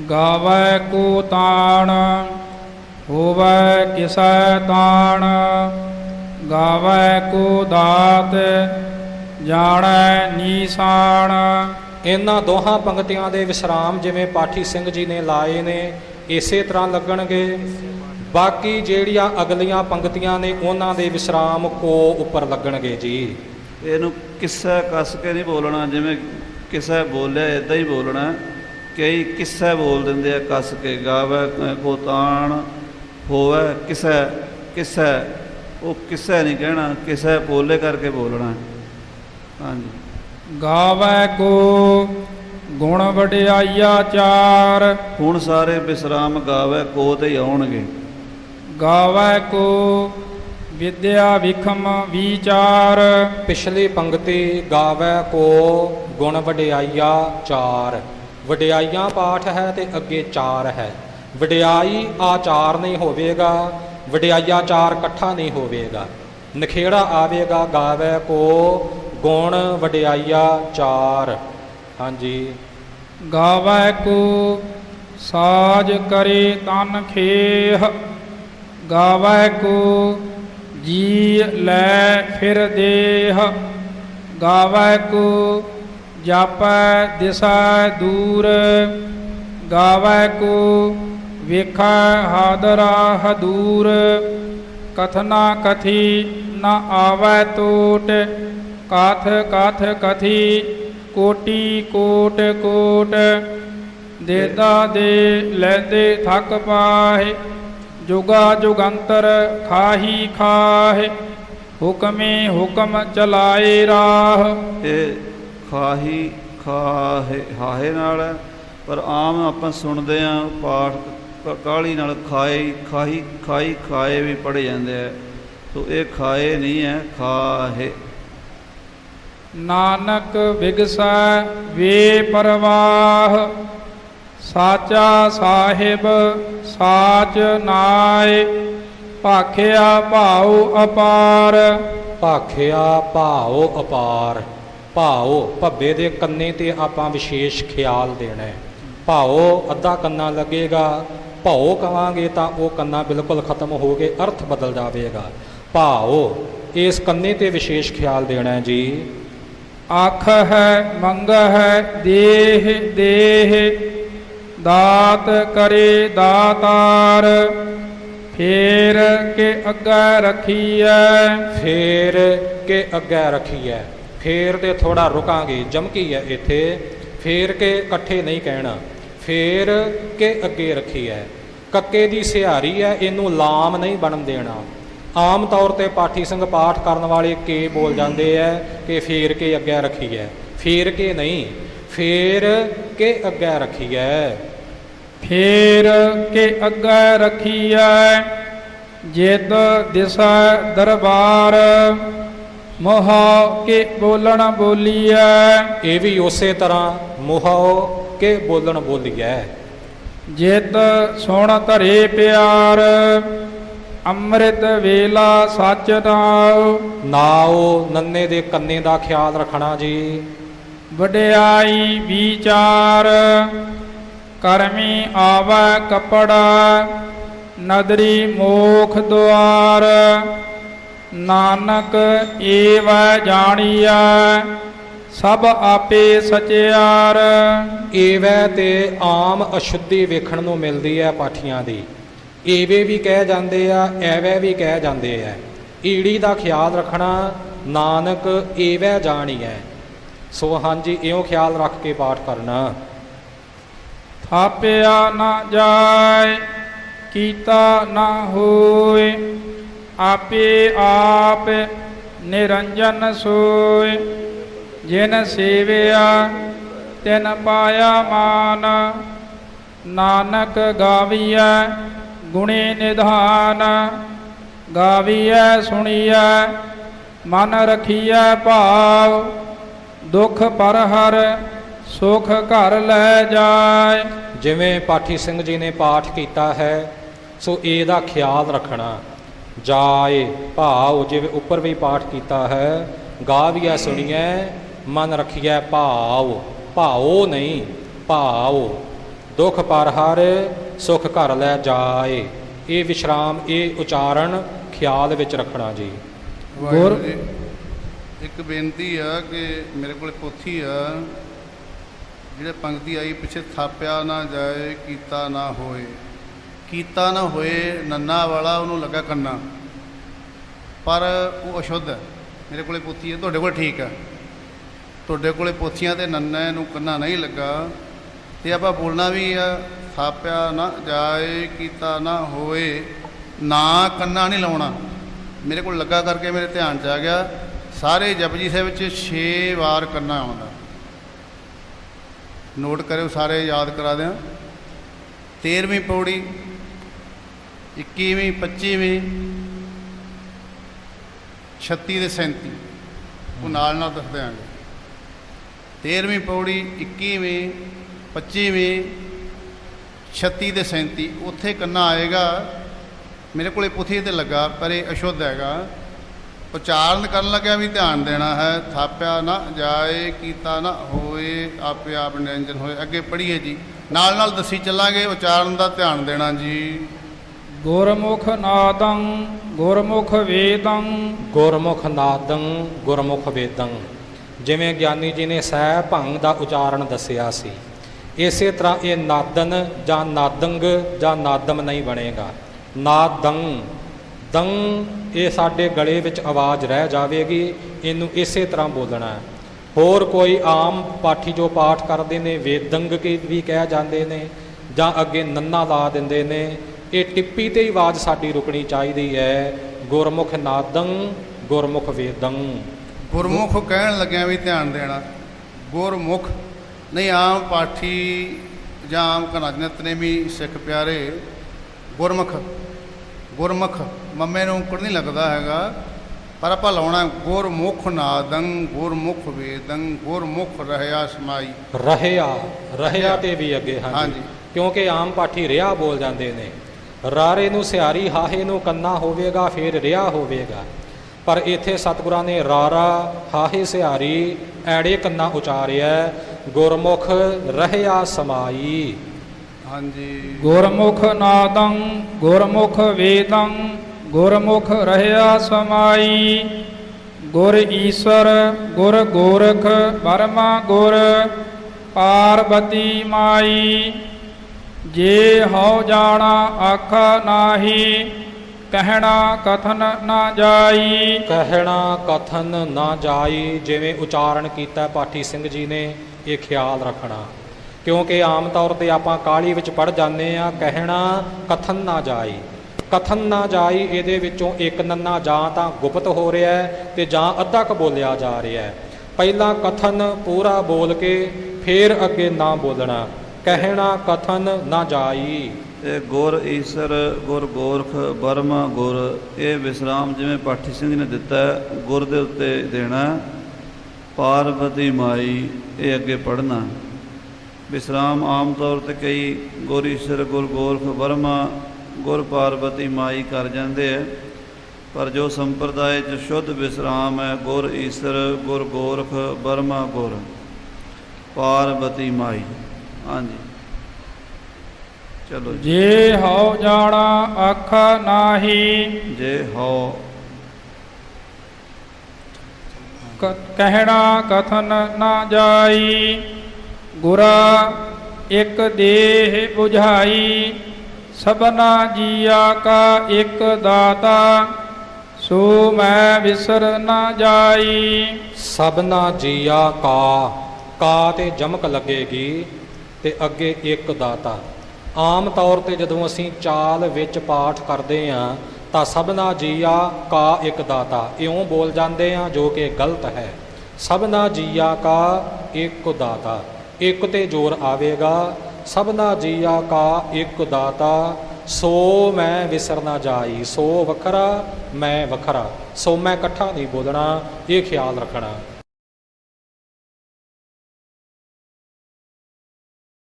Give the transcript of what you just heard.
ਗਾਵੈ ਕੋ ਤਾਣ ਹੋਵੈ ਕਿਸੈ ਤਾਣ ਗਾਵੈ ਕੋ ਦਾਤ ਜਾਣੈ ਨੀਸਾਨ ਇਹਨਾਂ ਦੋਹਾਂ ਪੰਕਤੀਆਂ ਦੇ ਵਿਸਰਾਮ ਜਿਵੇਂ ਪਾਠੀ ਸਿੰਘ ਜੀ ਨੇ ਲਾਏ ਨੇ ਇਸੇ ਤਰ੍ਹਾਂ ਲੱਗਣਗੇ। ਬਾਕੀ ਜਿਹੜੀਆਂ ਅਗਲੀਆਂ ਪੰਕਤੀਆਂ ਨੇ ਉਹਨਾਂ ਦੇ ਵਿਸਰਾਮ ਕੋ ਉੱਪਰ ਲੱਗਣਗੇ ਜੀ। ਇਹਨੂੰ ਕਿੱਸਾ ਕੱਸ ਕੇ ਨਹੀਂ ਬੋਲਣਾ ਜਿਵੇਂ ਕਿੱਸਾ ਬੋਲਿਆ ਇਦਾਂ ਹੀ ਬੋਲਣਾ। ਕਈ ਕਿੱਸਾ ਬੋਲ ਦਿੰਦੇ ਆ ਕੱਸ ਕੇ ਗਾਵੇ ਕੋ ਤਾਣ ਹੋਵੇ ਕਿੱਸਾ ਕਿੱਸਾ ਉਹ ਕਿੱਸਾ ਨਹੀਂ ਕਹਿਣਾ ਕਿੱਸਾ ਬੋਲੇ ਕਰਕੇ ਬੋਲਣਾ। ਹਾਂਜੀ। ਗਾਵੈ ਕੋ ਗੁਣ ਵਡਿਆਈਆ ਚਾਰ। ਹੁਣ ਸਾਰੇ ਵਿਸਰਾਮ ਗਾਵੇ ਕੋ ਤੇ ਆਉਣਗੇ। ਗਾਵੈ ਕੋ ਵਿਦਿਆ ਵਿਖਮ ਵਿਚਾਰ। ਪਿਛਲੀ ਪੰਕਤੀ ਗਾਵੈ ਕੋ ਗੁਣ ਵਡਿਆਈਆ ਚਾਰ। ਵਡਿਆਈਆਂ ਪਾਠ ਹੈ ਤੇ ਅੱਗੇ ਚਾਰ ਹੈ। ਵਡਿਆਈ ਆਚਾਰ ਨਹੀਂ ਹੋਵੇਗਾ, ਵਡਿਆਈਆ ਚਾਰ ਇਕੱਠਾ ਨਹੀਂ ਹੋਵੇਗਾ। ਨਖੇੜਾ ਆਵੇਗਾ, ਗਾਵੈ ਕੋ ਗੁਣ ਵਡਿਆਈਆ ਚਾਰ। ਹਾਂਜੀ। ਗਾਵੈ ਕੋ ਸਾਜ ਕਰੇ ਤਨ ਖੇਹ, ਗਾਵੈ ਕੋ ਜੀ ਲੈ ਫਿਰ ਦੇਹ, ਗਾਵੈ ਕੋ ਜਾਪੈ ਦਿਸੈ ਦੂਰ, ਗਾਵੈ ਕੋ ਵੇਖੈ ਹਾਦਰਾ ਹਦੂਰ। ਕਥਨਾ ਕਥੀ ਨਾ ਆਵੈ ਤੋਟ, ਕਾਥ ਕਾਥ ਕਥੀ ਕੋਟੀ ਕੋਟ ਕੋਟ। ਦੇਦਾ ਦੇ ਲੈਦੇ ਥਕ ਪਾਹੇ, ਜੁਗਾ ਜੁਗੰਤਰ ਖਾਹੀ ਖਾਹੇ। ਹੁਕਮੇ ਹੁਕਮ ਚਲਾਏ ਰਾਹ। ਇਹ ਖਾਹੀ ਖਾਹੇ ਹਾਹੇ ਨਾਲ ਹੈ, ਪਰ ਆਮ ਆਪਾਂ ਸੁਣਦੇ ਆ ਪਾਠ ਕ- ਕਾਹਲੀ ਨਾਲ ਖਾਏ ਖਾਹੀ ਖਾਈ ਖਾਏ ਵੀ ਪੜੇ ਜਾਂਦੇ ਆ। ਸੋ ਇਹ ਖਾਏ ਨਹੀਂ ਹੈ ਖਾਹੇ। ਨਾਨਕ ਬਿਗਸੈ ਵੇ ਪਰਵਾਹ ਸਾਚਾ ਸਾਹਿਬ ਸਾਚ ਨਾਏ ਭਾਖਿਆ ਭਾਉ ਅਪਾਰ। ਭਾਖਿਆ ਭਾਉ ਅਪਾਰ। ਭਾਉ ਭੱਬੇ ਦੇ ਕੰਨੇ ਤੇ ਆਪਾਂ ਵਿਸ਼ੇਸ਼ ਖਿਆਲ ਦੇਣਾ ਹੈ। ਭਾਉ ਅੱਧਾ ਕੰਨਾ ਲੱਗੇਗਾ, ਭਾਓ ਕਵਾਂਗੇ ਤਾਂ ਉਹ ਕੰਨਾ ਬਿਲਕੁਲ ਖਤਮ ਹੋ ਕੇ ਅਰਥ ਬਦਲ ਜਾਵੇਗਾ। ਭਾਓ, ਇਸ ਕੰਨੇ ਤੇ ਵਿਸ਼ੇਸ਼ ਖਿਆਲ ਦੇਣਾ ਹੈ ਜੀ। ਆਖ ਹੈ, ਮੰਗ ਹੈ, ਦੇਹ ਦੇਹ, ਦਾਤ ਕਰੇ ਦਾਤਾਰ, ਫੇਰ ਕੇ ਅੱਗੇ ਰੱਖੀਐ। ਫੇਰ ਕੇ ਅੱਗੇ ਰੱਖੀਐ। ਫੇਰ ਤੇ ਥੋੜਾ ਰੁਕਾਂਗੇ ਜਮਕੀ ਹੈ ਇੱਥੇ? ਫੇਰ ਕੇ ਇਕੱਠੇ ਨਹੀਂ ਕਹਿਣਾ, ਫੇਰ ਕੇ ਅੱਗੇ ਰੱਖੀ ਹੈ। ਕੱਕੇ ਦੀ ਸਿਹਾਰੀ ਹੈ, ਇਹਨੂੰ ਲਾਮ ਨਹੀਂ ਬਣਨ ਦੇਣਾ। ਆਮ ਤੌਰ ਤੇ ਪਾਠੀ ਸਿੰਘ ਪਾਠ ਕਰਨ ਵਾਲੇ ਕੇ ਬੋਲ ਜਾਂਦੇ ਐ ਕਿ ਫੇਰ ਕੇ ਅੱਗੇ ਹੈ, ਫੇਰ ਕੇ ਨਹੀਂ, ਫੇਰ ਕੇ ਅੱਗੇ ਹੈ। ਫੇਰ ਕੇ ਅੱਗੇ ਰੱਖੀਐ ਜਿਤ ਦਿਸਾ ਦਰਬਾਰ। ਮੋਹ ਕੇ ਬੋਲਣ ਬੋਲੀਐ। ਇਹ ਵੀ ਉਸੇ ਤਰ੍ਹਾਂ ਮੁਹਾਓ ਕੇ ਬੋਲਣ ਬੋਲੀਐ। ਜਿਤ ਸੁਣ ਧਰੇ ਪਿਆਰ ਅੰਮ੍ਰਿਤ ਵੇਲਾ ਸਚ ਨਾਉ। ਨਾਓ ਨੰਨੇ ਦੇ ਕੰਨੇ ਦਾ ਖਿਆਲ ਰੱਖਣਾ ਜੀ। ਵਡਿਆਈ ਵਿਚਾਰ ਕਰਮੀ ਆਵੈ ਕਪੜਾ ਨਦਰੀ ਮੋਖ ਦੁਆਰ। ਨਾਨਕ ਏਵੈ ਜਾਣੀਐ ਸਭ ਆਪੇ ਸਚਿਆਰ। ਏਵੈ ਤੇ ਆਮ ਅਸ਼ੁੱਧੀ ਵੇਖਣ ਨੂੰ ਮਿਲਦੀ ਹੈ ਪਾਠੀਆਂ ਦੀ। ਏਵੇ ਵੀ ਕਹਿ ਜਾਂਦੇ ਆ ਐਵੈ ਵੀ ਕਹਿ ਜਾਂਦੇ ਆ ਈੜੀ ਦਾ ਖਿਆਲ ਰੱਖਣਾ ਨਾਨਕ ਏਵੈ ਜਾਣੀਐ। ਸੋ ਹਾਂਜੀ ਇਉਂ ਖਿਆਲ ਰੱਖ ਕੇ ਪਾਠ ਕਰਨਾ। ਥਾਪਿਆ ਨਾ ਜਾਏ ਕੀਤਾ ਨਾ ਹੋਏ। ਆਪੇ ਆਪ ਨਿਰੰਜਨ ਸੋਏ, ਜਿਨ ਸੇਵਿਆ ਤਿਨ ਪਾਇਆ ਮਾਨ। ਨਾਨਕ ਗਾਵੀਐ ਗੁਣੇ ਨਿਧਾਨ, ਗਾਵੀਐ ਸੁਣੀਐ, ਮਨ ਰਖੀਐ ਭਾਵ, ਦੁਖ ਪਰ ਹਰ ਸੁਖ ਘਰ ਲੈ ਜਾਏ। ਜਿਵੇਂ ਪਾਠੀ ਸਿੰਘ ਜੀ ਨੇ ਪਾਠ ਕੀਤਾ ਹੈ, ਸੋ ਇਹਦਾ ਖਿਆਲ ਰੱਖਣਾ। ਜਾਏ ਭਾਵ ਜਿਵੇਂ ਉੱਪਰ ਵੀ ਪਾਠ ਕੀਤਾ ਹੈ ਗਾਵੀਐ ਸੁਣੀਐ ਮਨ ਰਖੀਐ ਭਾਵ ਭਾਉ ਨਹੀਂ ਭਾਵ ਦੁਖ ਪਰ ਹਰ ਸੁਖ ਘਰ ਲੈ ਜਾਏ। ਇਹ ਵਿਸ਼ਰਾਮ ਇਹ ਉਚਾਰਨ ਖਿਆਲ ਵਿੱਚ ਰੱਖਣਾ ਜੀ। ਜੀ ਇੱਕ ਬੇਨਤੀ ਆ ਕਿ ਮੇਰੇ ਕੋਲ ਪੋਥੀ ਆ। ਜਿਹੜੇ ਪੰਕਤੀ ਆਈ ਪਿੱਛੇ ਥਾਪਿਆ ਨਾ ਜਾਏ ਕੀਤਾ ਨਾ ਹੋਏ। ਕੀਤਾ ਨਾ ਹੋਏ, ਨੰਨਾ ਵਾਲਾ ਉਹਨੂੰ ਲੱਗਾ ਕੰਨਾ। ਪਰ ਉਹ ਅਸ਼ੁੱਧ ਹੈ। ਮੇਰੇ ਕੋਲੇ ਪੋਥੀ ਹੈ, ਤੁਹਾਡੇ ਕੋਲ ਠੀਕ ਹੈ। ਤੁਹਾਡੇ ਕੋਲੇ ਪੋਥੀਆਂ ਤੇ ਨੰਨਾ ਨੂੰ ਕੰਨਾ ਨਹੀਂ ਲੱਗਾ। ਤੇ ਆਪਾਂ ਬੋਲਣਾ ਵੀ ਆ, ਥਾਪਿਆ ਨਾ ਜਾਏ, ਕੀਤਾ ਨਾ ਹੋਏ, ਨਾ ਕੰਨਾ ਨਹੀਂ ਲਾਉਣਾ। ਮੇਰੇ ਕੋਲ ਲੱਗਾ ਕਰਕੇ ਮੇਰੇ ਧਿਆਨ ਚ ਆ ਗਿਆ। ਸਾਰੇ ਜਪਜੀ ਸਾਹਿਬ ਵਿੱਚ 6 ਵਾਰ ਕੰਨਾ ਆਉਂਦਾ। ਨੋਟ ਕਰਿਓ, ਸਾਰੇ ਯਾਦ ਕਰਾ ਦਿਆਂ। 13ਵੀਂ ਪੌੜੀ 21ਵੀਂ 25ਵੀਂ 36 ਦੇ 37 ਉਹ ਨਾਲ ਨਾਲ ਦੱਸ ਦਿਆਂਗੇ 13ਵੀਂ ਪੌੜੀ 21ਵੀਂ 25ਵੀਂ 36 ਦੇ 37 ਉੱਥੇ ਕੰਨਾ ਆਏਗਾ। ਮੇਰੇ ਕੋਲੇ ਪੁੱਥੀ ਤੇ ਲੱਗਾ, ਪਰ ਇਹ ਅਸ਼ੁੱਧ ਹੈਗਾ। ਉਚਾਰਨ ਕਰਨ ਲੱਗਿਆ ਵੀ ਧਿਆਨ ਦੇਣਾ ਹੈ। ਥਾਪਿਆ ਨਾ ਜਾਏ, ਕੀਤਾ ਨਾ ਹੋਏ, ਆਪੇ ਆਪ ਨਿਰੰਜਨ ਹੋਏ। ਅੱਗੇ ਪੜ੍ਹੀਏ ਜੀ। ਨਾਲ ਨਾਲ ਦੱਸੀ ਚੱਲਾਂਗੇ, ਉਚਾਰਨ ਦਾ ਧਿਆਨ ਦੇਣਾ ਜੀ। ਗੁਰਮੁਖ ਨਾਦੰ ਗੁਰਮੁਖ ਵੇਦੰ ਗੁਰਮੁਖ ਨਾਦੰ ਗੁਰਮੁਖ ਵੇਦੰ ਜਿਵੇਂ ਗਿਆਨੀ ਜੀ ਨੇ ਸਹਿ ਭੰਗ ਦਾ ਉਚਾਰਨ ਦੱਸਿਆ ਸੀ। ਇਸੇ ਤਰ੍ਹਾਂ ਇਹ ਨਾਦਨ ਜਾਂ ਨਾਦੰਗ ਜਾਂ ਨਾਦਮ ਨਹੀਂ ਬਣੇਗਾ। ਨਾਦੰ, ਦੰ, ਇਹ ਸਾਡੇ ਗਲੇ ਵਿੱਚ ਆਵਾਜ਼ ਰਹਿ ਜਾਵੇਗੀ, ਇਹਨੂੰ ਇਸੇ ਤਰ੍ਹਾਂ ਬੋਲਣਾ ਹੈ। ਹੋਰ ਕੋਈ ਆਮ ਪਾਠੀ ਜੋ ਪਾਠ ਕਰਦੇ ਨੇ, ਵੇਦੰਗ ਕੀ ਵੀ ਕਹਿ ਜਾਂਦੇ ਨੇ ਜਾਂ ਅੱਗੇ ਨੰਨਾ ਲਾ ਦਿੰਦੇ ਨੇ ਇਹ ਟਿੱਪੀ ਤੇ ਆਵਾਜ਼ ਸਾਡੀ ਰੁਕਣੀ ਚਾਹੀਦੀ ਹੈ। ਗੁਰਮੁਖ ਨਾਦੰ ਗੁਰਮੁਖ ਵੇਦੰ। ਗੁਰਮੁਖ ਕਹਿਣ ਲੱਗਿਆ ਵੀ ਧਿਆਨ ਦੇਣਾ। ਗੁਰਮੁਖ ਨਹੀਂ ਆਮ ਪਾਠੀ ਜਾਂ ਆਮ ਕਨਾਜਨਤ ਨੇ ਵੀ ਸਿੱਖ ਪਿਆਰੇ ਗੁਰਮੁਖ ਗੁਰਮੁਖ ਮੰਮੇ ਨੂੰ ਕੁੜ ਨਹੀਂ ਲੱਗਦਾ ਹੈਗਾ। ਪਰ ਆਪਾਂ ਲਾਉਣਾ ਗੁਰਮੁਖ ਨਾਦੰ ਗੁਰਮੁਖ ਵੇਦੰ ਗੁਰਮੁਖ ਰਹਿਆ ਸਮਾਈ। ਰਹਿਆ ਰਹਿਆ ਤੇ ਵੀ ਅੱਗੇ ਹਾਂਜੀ। ਹਾਂਜੀ। ਕਿਉਂਕਿ ਆਮ ਪਾਠੀ ਰਿਆ ਬੋਲ ਜਾਂਦੇ ਨੇ। ਰਾਰੇ ਨੂੰ ਸਿਆਰੀ ਹਾਹੇ ਨੂੰ ਕੰਨਾ ਹੋਵੇਗਾ ਫਿਰ ਰਿਆ ਹੋਵੇਗਾ। ਪਰ ਇੱਥੇ ਸਤਿਗੁਰਾਂ ਨੇ ਰਾਰਾ ਹਾਹੇ ਸਿਆਰੀ ਐੜੇ ਕੰਨਾ ਉਚਾਰਿਆ ਗੁਰਮੁਖ ਰਹਿਆ ਸਮਾਈ। ਹਾਂਜੀ। ਗੁਰਮੁਖ ਨਾਦੰ ਗੁਰਮੁਖ ਵੇਦੰ ਗੁਰਮੁਖ ਰਹਿਆ ਸਮਾਈ। ਗੁਰ ਈਸ਼ਰ ਗੁਰ ਗੋਰਖ ਬਰਮਾ ਗੁਰ ਪਾਰਬਤੀ ਮਾਈ। ਜੇ ਹਉ ਜਾਣਾ ਆਖਾ ਨਾਹੀ, ਕਹਿਣਾ ਕਥਨ ਨਾ ਜਾਈ। ਕਹਿਣਾ ਕਥਨ ਨਾ ਜਾਈ, ਜਿਵੇਂ ਉਚਾਰਨ ਕੀਤਾ ਪਾਠੀ ਸਿੰਘ ਜੀ ਨੇ, ਇਹ ਖਿਆਲ ਰੱਖਣਾ। ਕਿਉਂਕਿ ਆਮ ਤੌਰ ਤੇ ਆਪਾਂ ਕਾਲੀ ਵਿੱਚ ਪੜ ਜਾਂਦੇ ਆ ਕਹਿਣਾ ਕਥਨ ਨਾ ਜਾਈ। ਕਥਨ ਨਾ ਜਾਈ, ਇਹਦੇ ਵਿੱਚੋਂ ਇੱਕ ਨੰਨਾ ਜਾਂ ਤਾਂ ਗੁਪਤ ਹੋ ਰਿਹਾ ਹੈ ਤੇ ਜਾਂ ਅੱਧਾ ਕ ਬੋਲਿਆ ਜਾ ਰਿਹਾ ਹੈ। ਪਹਿਲਾਂ ਕਥਨ ਪੂਰਾ ਬੋਲ ਕੇ, ਫਿਰ ਅੱਗੇ ਨਾ ਬੋਲਣਾ। ਕਹਿਣਾ ਕਥਨ ਨਾ ਜਾਈ। ਇਹ ਗੁਰ ਈਸਰ, ਗੁਰ ਗੋਰਖ, ਬਰਮਾ, ਗੁਰ, ਇਹ ਵਿਸਰਾਮ ਜਿਵੇਂ ਪਾਠੀ ਸਿੰਘ ਨੇ ਦਿੱਤਾ, ਗੁਰ ਦੇ ਉੱਤੇ ਦੇਣਾ ਪਾਰਵਤੀ ਮਾਈ, ਇਹ ਅੱਗੇ ਪੜਨਾ ਵਿਸਰਾਮ ਆਮ ਤੌਰ ਤੇ ਕਈ ਗੁਰ ਈਸਰ, ਗੁਰ ਗੋਰਖ, ਬਰਮਾ, ਗੁਰ ਪਾਰਵਤੀ ਮਾਈ ਕਰ ਜਾਂਦੇ ਹੈ ਪਰ ਜੋ ਸੰਪਰਦਾਇ ਚ ਸ਼ੁੱਧ ਵਿਸਰਾਮ ਹੈ, ਗੁਰ ਈਸਰ, ਗੁਰ ਗੋਰਖ, ਬਰਮਾ, ਗੁਰ ਪਾਰਵਤੀ ਮਾਈ। ਹਾਂਜੀ। ਚਲੋ ਜੀ। ਹਉ ਜਾਣਾ ਆਖਾ ਨਾਹੀ। ਜੇ ਹਉ ਕਹਿਣਾ ਕਥਨ ਨਾ ਜਾਈ। ਗੁਰਾ ਇੱਕ ਦੇਹ 부ਝਾਈ ਸਭਨਾ ਜੀਆ ਕਾ ਇੱਕ ਦਾਤਾ। ਸੋ ਮੈਂ ਵਿਸਰ ਨਾ ਜਾਈ। ਸਭਨਾ ਜੀਆ ਕਾ ਕਾ ਤੇ ਜਮਕ ਲੱਗੇਗੀ। ਤੇ ਅੱਗੇ ਇੱਕ ਦਾਤਾ। ਆਮ ਤੌਰ ਤੇ ਜਦੋਂ ਅਸੀਂ ਚਾਲ ਵਿੱਚ ਪਾਠ ਕਰਦੇ ਹਾਂ ਤਾਂ ਸਭਨਾ ਜੀਆ ਕਾ ਇੱਕ ਦਾਤਾ। ਇਉਂ ਬੋਲ ਜਾਂਦੇ ਹਾਂ ਜੋ ਕਿ ਗਲਤ ਹੈ। ਸਭਨਾ ਜੀਆ ਕਾ ਇੱਕ ਦਾਤਾ। ਇੱਕ ਤੇ ਜ਼ੋਰ ਆਵੇਗਾ। ਸਭਨਾ ਜੀਆ ਕਾ ਇੱਕ ਦਾਤਾ। ਸੋ ਮੈਂ ਵਿਸਰ ਨਾ ਜਾਈ। ਸੋ ਵੱਖਰਾ, ਮੈਂ ਵੱਖਰਾ। ਸੋ ਮੈਂ ਇਕੱਠਾ ਨਹੀਂ ਬੋਲਣਾ, ਇਹ ਖਿਆਲ ਰੱਖਣਾ।